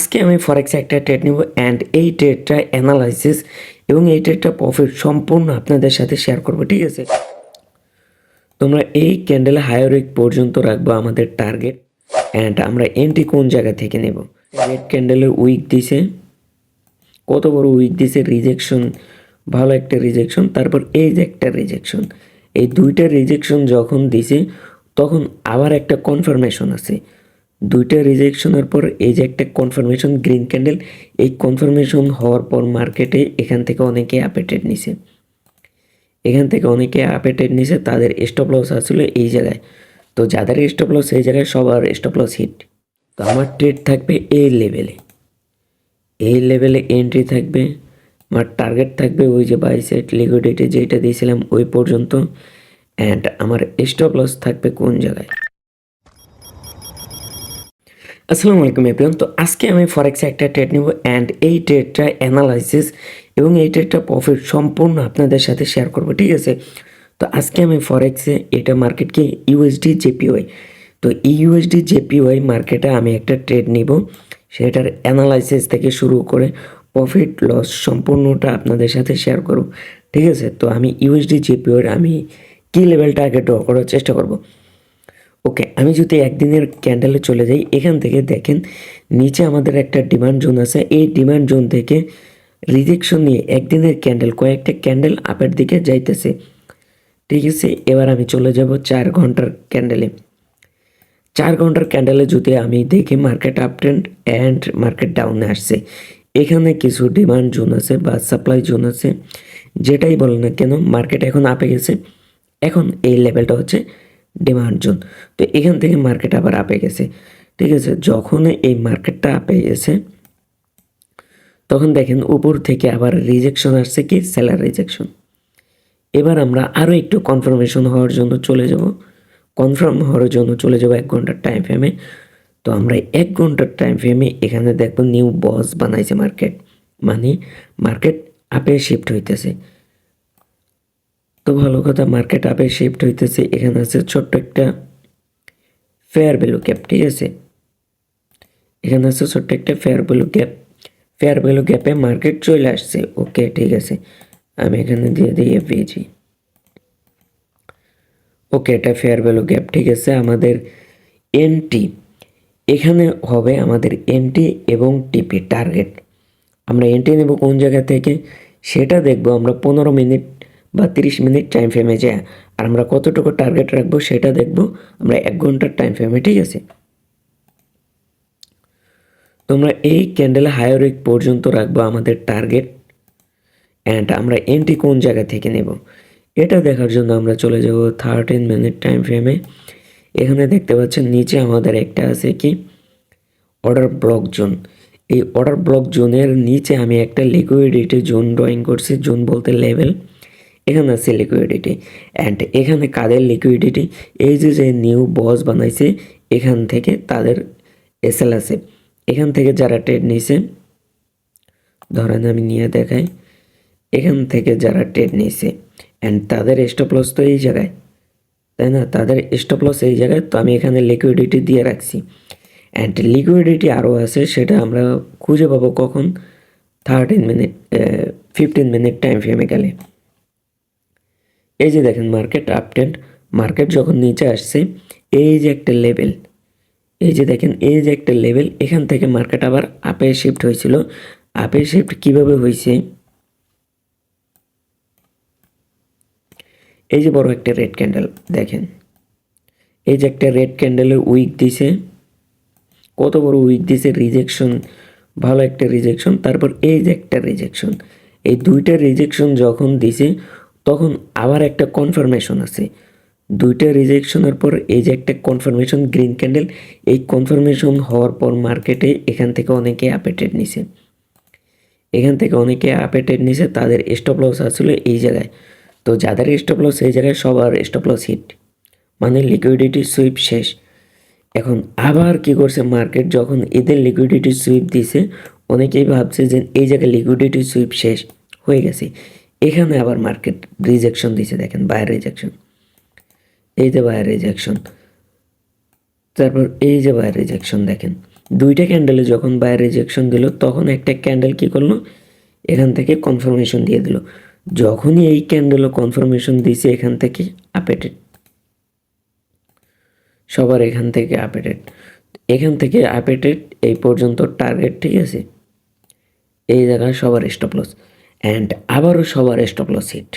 আজকে আমি ফরেক্সে একটা ট্রেড নিব অ্যান্ড এই ট্রেডটা অ্যানালাইসিস এবং এই ট্রেডটা প্রফিট সম্পূর্ণ আপনাদের সাথে শেয়ার করব, ঠিক আছে? তোমরা এই ক্যান্ডেলে হায়ার উইক পর্যন্ত রাখব আমাদের টার্গেট অ্যান্ড আমরা এন্ট্রি কোন জায়গা থেকে নেব? রেড ক্যান্ডেলের উইক দিছে। কত বড় উইক দিছে? রিজেকশন ভালো একটা রিজেকশন তারপর এই যে একটা রিজেকশন এই দুইটা রিজেকশন যখন দিছে, তখন আবার একটা কনফার্মেশন আছে। দুইটা রিজেকশনের পর এই যে একটা কনফার্মেশন গ্রিন ক্যান্ডেল এই কনফার্মেশন হওয়ার পর মার্কেটে এখান থেকে অনেকে আপেটেড নিছে। এখান থেকে অনেকে আপেটেড নিছে, তাদের স্টপ লস আসলে এই জায়গায়। তো যাদের স্টপ লস এই জায়গায়, সবার স্টপ লস হিট তো আমার ট্রেড থাকবে এই লেভেলে এই লেভেলে এন্ট্রি থাকবে। আমার টার্গেট থাকবে ওই যে বাই সাইড লিকুইডিটি যেটা দিয়েছিলাম ওই পর্যন্ত। অ্যান্ড আমার স্টপ লস থাকবে কোন জায়গায়? আসসালামু আলাইকুম এপ্রিয়ন তো আজকে আমি ফরেক্সে একটা ট্রেড নিব অ্যান্ড এই ট্রেডটা অ্যানালাইসিস এবং এই ট্রেডটা প্রফিট সম্পূর্ণ আপনাদের সাথে শেয়ার করব, ঠিক আছে? তো আজকে আমি ফরেক্সে এটা মার্কেটকে ইউএসডি জেপিওয়াই তো ইউএসডি জেপিওয়াই মার্কেটে আমি একটা ট্রেড নিব, সেটার অ্যানালাইসিস থেকে শুরু করে প্রফিট লস সম্পূর্ণটা আপনাদের সাথে শেয়ার করব, ঠিক আছে? তো আমি ইউএসডি জেপিওয়াই আমি কী লেভেলটা আগে ড্র করার চেষ্টা করব? ওকে আমি যদি একদিনের ক্যান্ডেলে চলে যাই, এখান থেকে দেখেন নিচে আমাদের একটা ডিমান্ড জোন আছে। এই ডিমান্ড জোন থেকে রিজেকশন নিয়ে একদিনের ক্যান্ডেল কয়েকটা ক্যান্ডেল আপের দিকে যাইতেছে। ঠিক আছে, এবার আমি চলে যাব চার ঘণ্টার ক্যান্ডেলে চার ঘণ্টার ক্যান্ডেলে যদি আমি দেখি market up trend and market ডাউনে আসছে। এখানে কিছু ডিমান্ড জোন আছে বা সাপ্লাই জোন আছে। যেটাই বলে না কেন মার্কেট এখন আপে গেছে। এখন এই লেভেলটা হচ্ছে ডিমান্ড জোন। তো এখান থেকে মার্কেট আবার আপে গেছে। ঠিক আছে, যখন এই মার্কেটটা আপে গেছে, তখন দেখেন উপর থেকে আবার রিজেকশন আসছে কি? সেলার রিজেকশন এবার আমরা আরও একটু কনফার্মেশন হওয়ার জন্য চলে যাব। কনফার্ম হওয়ার জন্য চলে যাব এক ঘণ্টার টাইম ফ্রেমে তো আমরা এক ঘণ্টার টাইম ফ্রেমে এখানে দেখব নিউ বস বানাইছে মার্কেট মানে মার্কেট আপে শিফট হইতেছে। তো ভালো কথা মার্কেট আপে শিফট হইতেছে। এখানে আছে ছোট্ট একটা ফেয়ার ভ্যালু গ্যাপ ঠিক আছে? এখানে আছে ছোট্ট একটা fair value gap fair value গ্যাপে মার্কেট চলে আসছে। ওকে ঠিক আছে। আমি এখানে দিয়ে দিই এফএজি ওকে এটা ফেয়ার ভ্যালু গ্যাপ ঠিক আছে? আমাদের এনটি এখানে হবে আমাদের এনটি এবং টিপি টার্গেট আমরা এনটি নেব কোন জায়গা থেকে? সেটা দেখব। আমরা পনেরো মিনিট বা তিরিশ মিনিট টাইম ফ্রেমে যায়। আর আমরা কতটুকু টার্গেট রাখব সেটা দেখব। আমরা এক ঘণ্টার টাইম ফ্রেমে ঠিক আছে? তোমরা এই ক্যান্ডেলে হায়ার উইক পর্যন্ত রাখব আমাদের টার্গেট অ্যান্ড আমরা এন্ট্রি কোন জায়গা থেকে নেব? এটা দেখার জন্য আমরা চলে যাব থার্টিন মিনিট টাইম ফ্রেমে এখানে দেখতে পাচ্ছেন নিচে আমাদের একটা আছে কি? অর্ডার ব্লক জোন এই অর্ডার ব্লক জোনের নিচে আমি একটা লিকুইডিটি জোন ড্রয়িং করছি জোন বলতে লেভেল এখানে আছে লিকুইডিটি অ্যান্ড এখানে কাদের লিকুইডিটি এই যে যে নিউ বস বানাইছে, এখান থেকে তাদের এসএল আছে। এখান থেকে যারা ট্রেড নিয়েছে ধরেন আমি নিয়ে দেখাই, এখান থেকে যারা ট্রেড নিয়েছে অ্যান্ড তাদের স্টপ লস তো এই জায়গায়, তাই না? তাদের স্টপ লস এই জায়গায়, তো আমি এখানে লিকুইডিটি দিয়ে রাখছি। অ্যান্ড লিকুইডিটি আরও আছে, সেটা আমরা খুঁজে পাবো কখন? Thirteen minute fifteen minute time ফ্রেমে গেলে। এই যে দেখেন মার্কেট আপটেন্ড মার্কেট যখন নিচে আসছে, এই যে একটা লেভেল এই যে দেখেন, এই যে একটা লেভেল এখান থেকে মার্কেট আবার আপে শিফট হয়েছিল। আপে শিফট কীভাবে হয়েছে? এই যে বড় একটা রেড ক্যান্ডেল দেখেন। এই যে একটা রেড ক্যান্ডেলের উইক দিছে। কত বড় উইক দিছে? রিজেকশন ভালো একটা রিজেকশন তারপর এই যে একটা রিজেকশন এই দুইটা রিজেকশন যখন দিছে তখন আবার একটা কনফার্মেশন আছে। দুইটা রিজেকশনের পর এই যে একটা কনফার্মেশন গ্রিন ক্যান্ডেল এই কনফার্মেশন হওয়ার পর মার্কেটে এখান থেকে অনেকে আপেটেড নিছে। এখান থেকে অনেকে আপেটেড নিছে, তাদের স্টপ লস আসলে এই জায়গায়। তো যাদের স্টপ লস এই জায়গায় সবার স্টপ লস হিট মানে লিকুইডিটি সুইপ শেষ। এখন আবার কি করছে মার্কেট যখন এদের লিকুইডিটি সুইপ দিছে, অনেকেই ভাবছে যে এই জায়গায় লিকুইডিটি সুইপ শেষ হয়ে গেছে। এখানে আবার মার্কেট রিজেকশন দিছে, দেখেন বায়ার রিজেকশন এই যে বায়ার রিজেকশন তারপর এই যে বায়ার রিজেকশন দেখেন। দুইটা ক্যান্ডেলে যখন বাই রিজেকশন দিল, তখন একটা ক্যান্ডেল কী করল? এখান থেকে কনফার্মেশন দিয়ে দিল। যখনই এই ক্যান্ডেলও কনফার্মেশন দিয়েছে এখান থেকে আপেটেড সবার এখান থেকে আপেটেড এখান থেকে আপেটেড এই পর্যন্ত টার্গেট ঠিক আছে? এই জায়গায় সবার স্টপ লস অ্যান্ড আবারও সবার স্টপ লস হিট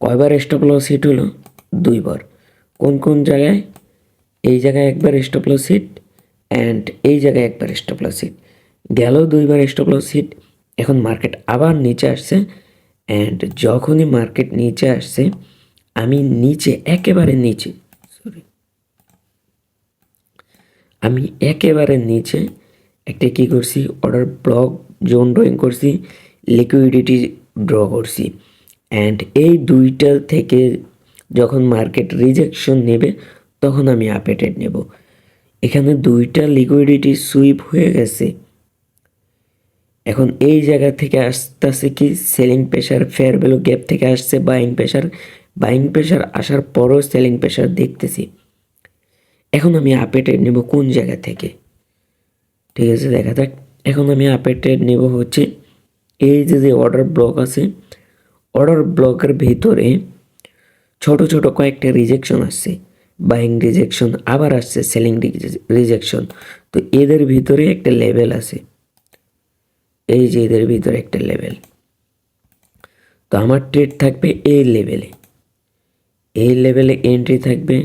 কয়বার স্টপ লস হিট হলো? দুইবার। কোন কোন জায়গায়? এই জায়গায় একবার স্টপ লস হিট অ্যান্ড এই জায়গায় একবার স্টপ লস হিট গেল দুইবার স্টপ লস হিট এখন মার্কেট আবার নিচে আসছে। অ্যান্ড যখনই মার্কেট নিচে আসছে, আমি নিচে, একেবারে নিচে সরি আমি একেবারে নিচে একটা কী করছি? অর্ডার ব্লক জোন ড্রয়িং করছি লিকুইডিটি ড্র করছি। অ্যান্ড এই দুইটা থেকে যখন মার্কেট রিজেকশন নেবে, তখন আমি আপেটেড নেব। এখানে দুইটা লিকুইডিটি সুইপ হয়ে গেছে। এখন এই জায়গা থেকে আসতেছে কি selling pressure fair value gap থেকে আসছে বাইং প্রেশার বাইং প্রেশার আসার পরও সেলিং প্রেশার দেখতেছি। এখন আমি আপেটেড নেব কোন জায়গা থেকে। ঠিক আছে, দেখা যাক। এখন আমি আপেটেড নেব হচ্ছে এই যে যে অর্ডার ব্লক আছে অর্ডার ব্লকের ভিতরে ছোট ছোট কয়েকটা রিজেকশন আসছে বাইং রিজেকশন আবার আসছে সেলিং রিজেকশন তো এদের ভিতরে একটা লেভেল আছে, এই যে এদের ভিতরে একটা লেভেল তো আমার ট্রেড থাকবে এই লেভেলে এই লেভেলে এন্ট্রি থাকবে,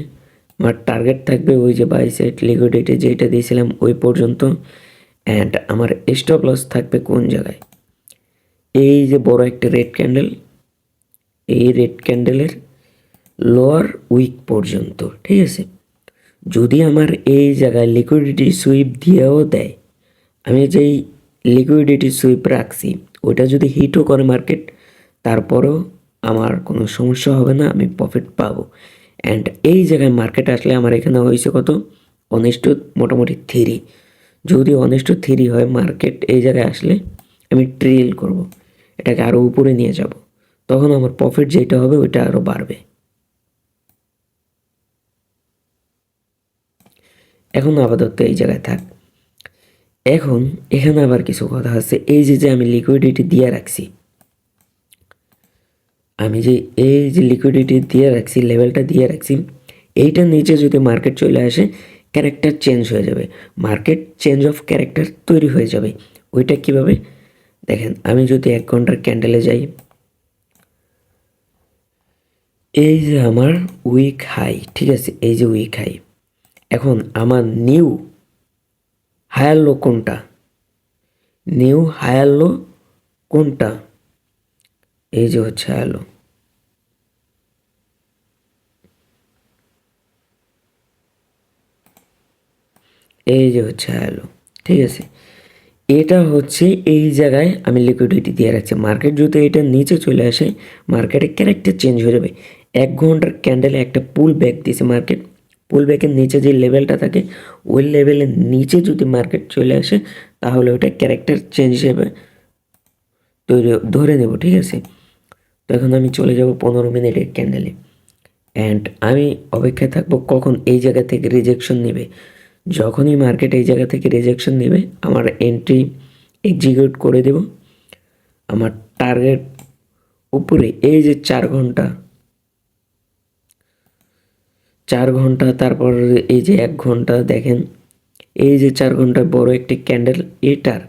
আমার টার্গেট থাকবে ওই যে বাই সাইড লিকুইডিটি যেটা দিয়েছিলাম ওই পর্যন্ত অ্যান্ড আমার স্টপ লস থাকবে কোন জায়গায়? এই যে বড় একটা রেড ক্যান্ডেল এই রেড ক্যান্ডেলের লোয়ার উইক পর্যন্ত, ঠিক আছে? যদি আমার এই জায়গায় লিকুইডিটি সুইপ দিয়েও দেয়, আমি যেই লিকুইডিটি সুইপ রাখছি ওটা যদি হিটও করে মার্কেট তারপরেও আমার কোনো সমস্যা হবে না, আমি প্রফিট পাবো। অ্যান্ড এই জায়গায় মার্কেট আসলে আমার এখানে হয়েছে কত? অনেস্ট মোটামুটি থ্রি যদি অনেস্ট থ্রি হয় মার্কেট এই জায়গায় আসলে আমি ট্রেল করব। এটাকে আরও উপরে নিয়ে যাব। তখন আমার প্রফিট যেটা হবে ওইটা আরও বাড়বে। এখন আপাতত এই জায়গায় থাক। এখন এখানে আবার কিছু কথা আছে। এই যে যে আমি লিকুইডিটি দিয়ে রাখছি, আমি যে এই যে লিকুইডিটি দিয়ে রাখছি লেভেলটা দিয়ে রাখছি, এইটার নিচে যদি মার্কেট চলে আসে ক্যারেক্টার চেঞ্জ হয়ে যাবে। মার্কেট চেঞ্জ অফ ক্যারেক্টার তৈরি হয়ে যাবে। ওইটা কীভাবে? দেখেন, আমি যদি এক ঘণ্টার ক্যান্ডেলে যাই। এই যে আমার উইক হাই ঠিক আছে? এই যে উইক হাই এখন আমার নিউ হায়ার লো কোনটা? নিউ হায়ার লো কোনটা? এই যে হচ্ছে হায়ার লো এই যে হচ্ছে হায়ার লো ঠিক আছে? এটা হচ্ছে এই জায়গায় আমি লিকুইডিটি দিয়ে রাখছি। মার্কেট যদি এটা নিচে চলে আসে মার্কেটে ক্যারেক্টার চেঞ্জ হয়ে যাবে। এক ঘণ্টার ক্যান্ডেলে একটা পুল ব্যাক দিয়েছে মার্কেট পুল ব্যাকের নিচে যে লেভেলটা থাকে, ওই লেভেলের নিচে যদি মার্কেট চলে আসে, তাহলে ওটা ক্যারেক্টার চেঞ্জ হিসেবে তৈরি ধরে নেব, ঠিক আছে? তো এখন আমি চলে যাব পনেরো মিনিটের ক্যান্ডেলে অ্যান্ড আমি অপেক্ষায় থাকব কখন এই জায়গা থেকে রিজেকশন নেবে। যখনই মার্কেট এই জায়গা থেকে রিজেকশন নেবে, আমার এন্ট্রি এক্সিকিউট করে দেব। আমার টার্গেট উপরে এই যে চার ঘণ্টা চার ঘণ্টা, তারপর এই যে এক ঘণ্টা, দেখেন, এই যে চার ঘণ্টা বড় একটি ক্যান্ডেল এটার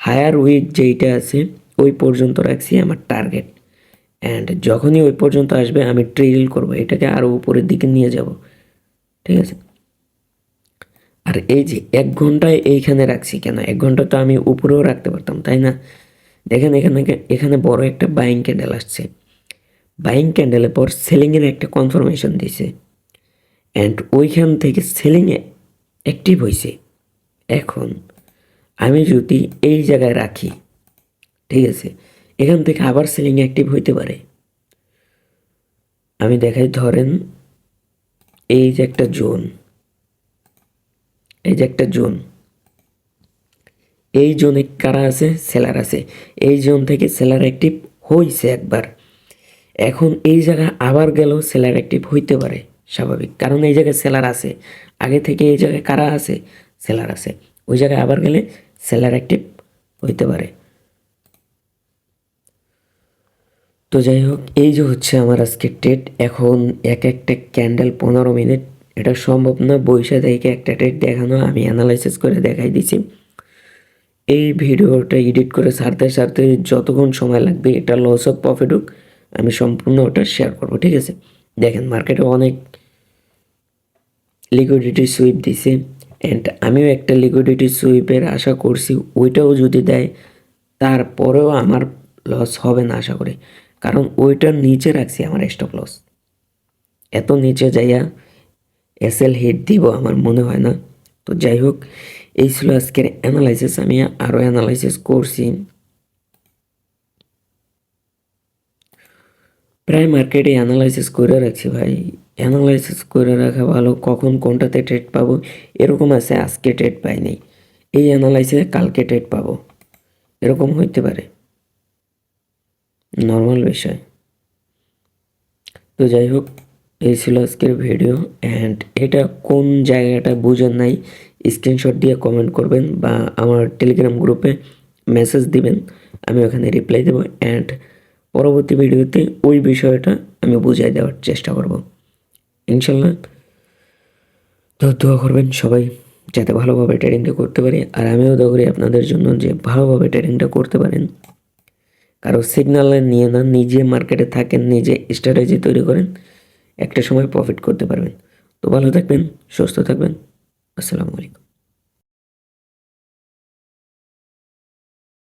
হায়ার উইক যেইটা আছে, ওই পর্যন্ত রাখছি আমার টার্গেট অ্যান্ড যখনই ওই পর্যন্ত আসবে, আমি ট্রেল করব, এটাকে আরও উপরের দিকে নিয়ে যাব। ঠিক আছে? আর এই যে এক ঘন্টায় এইখানে রাখছি কেন? এক ঘণ্টা তো আমি উপরেও রাখতে পারতাম, তাই না? দেখেন এখানে এখানে বড় একটা বাইং ক্যান্ডেল আসছে। বাইং ক্যান্ডেলের পর সেলিংয়ের একটা কনফার্মেশন দিছে। অ্যান্ড ওইখান থেকে সেলিংয়ে অ্যাক্টিভ হয়েছে এখন আমি যদি এই জায়গায় রাখি, ঠিক আছে, এখান থেকে আবার সেলিং অ্যাক্টিভ হইতে পারে। আমি দেখাই, ধরেন এই যে একটা জোন এই যে একটা জোন। এই জোনে কারা আছে? সেলার আছে। এই জোন থেকে সেলার অ্যাক্টিভ হইছে একবার। এখন এই জায়গায় আবার গেল, সেলার অ্যাক্টিভ হইতে পারে, স্বাভাবিক। কারণ এই জায়গায় সেলার আছে। আগে থেকে এই জায়গায় কারা আছে? সেলার আছে। ওই জায়গায় আবার গেলে সেলার অ্যাক্টিভ হইতে পারে। তো যাই হোক, এই যে হচ্ছে আমার আজকে ডেট এখন এক একটা ক্যান্ডেল পনেরো মিনিট এটা সম্ভব না বৈশা থেকে একটা ডেট দেখানো, আমি অ্যানালাইসিস করে দেখাই দিছি। এই ভিডিওটা এডিট করে সারতে সারতে যতক্ষণ সময় লাগবে এটা লস অফ প্রফিট হোক, আমি সম্পূর্ণ ওটা শেয়ার করব, ঠিক আছে? দেখেন মার্কেটে অনেক লিকুইডিটি সুইপ দিছে অ্যান্ড আমিও একটা লিকুইডিটি সুইপের আশা করছি, ওইটাও যদি দেয়, তারপরেও আমার লস হবে না আশা করি। কারণ ওইটার নিচে রাখছি আমার স্টপ লস এত নিচে যাইয়া এসএল হিট দিব, আমার মনে হয় না। তো যাই হোক এই ছিল আজকের অ্যানালাইসিস আমি আরও অ্যানালাইসিস করছি। প্রায় মার্কেটে অ্যানালাইসিস করে রাখছি ভাই। অ্যানালাইসিস করে রাখা ভালো, কখন কোনটাতে ট্রেড পাবো, এরকম আছে, আজকে ট্রেড পাইনি। এই অ্যানালাইসিসে কালকে ট্রেড পাবো। এরকম হইতে পারে। নর্মাল বিষয়। তো যাই হোক এই ছিল আজকের ভিডিও অ্যান্ড এটা কোন জায়গাটা বোঝার নাই স্ক্রিনশট দিয়ে কমেন্ট করবেন বা আমার টেলিগ্রাম গ্রুপে মেসেজ দিবেন, আমি ওখানে রিপ্লাই দেবো অ্যান্ড পরবর্তী ভিডিওতে ওই বিষয়টা আমি বুঝাই দেওয়ার চেষ্টা করব। ইনশাল্লাহ, তো দোয়া করবেন সবাই যাতে ভালোভাবে ট্রেডিংটা করতে পারি, আর আমিও দোয়া করি আপনাদের জন্য যে ভালোভাবে ট্রেডিংটা করতে পারেন। কারও সিগনালে নিয়ে না, নিজে মার্কেটে থাকেন, নিজে স্ট্র্যাটেজি তৈরি করেন একটা সময় প্রফিট করতে পারবেন। তো ভালো থাকবেন সুস্থ থাকবেন। আসসালামু আলাইকুম।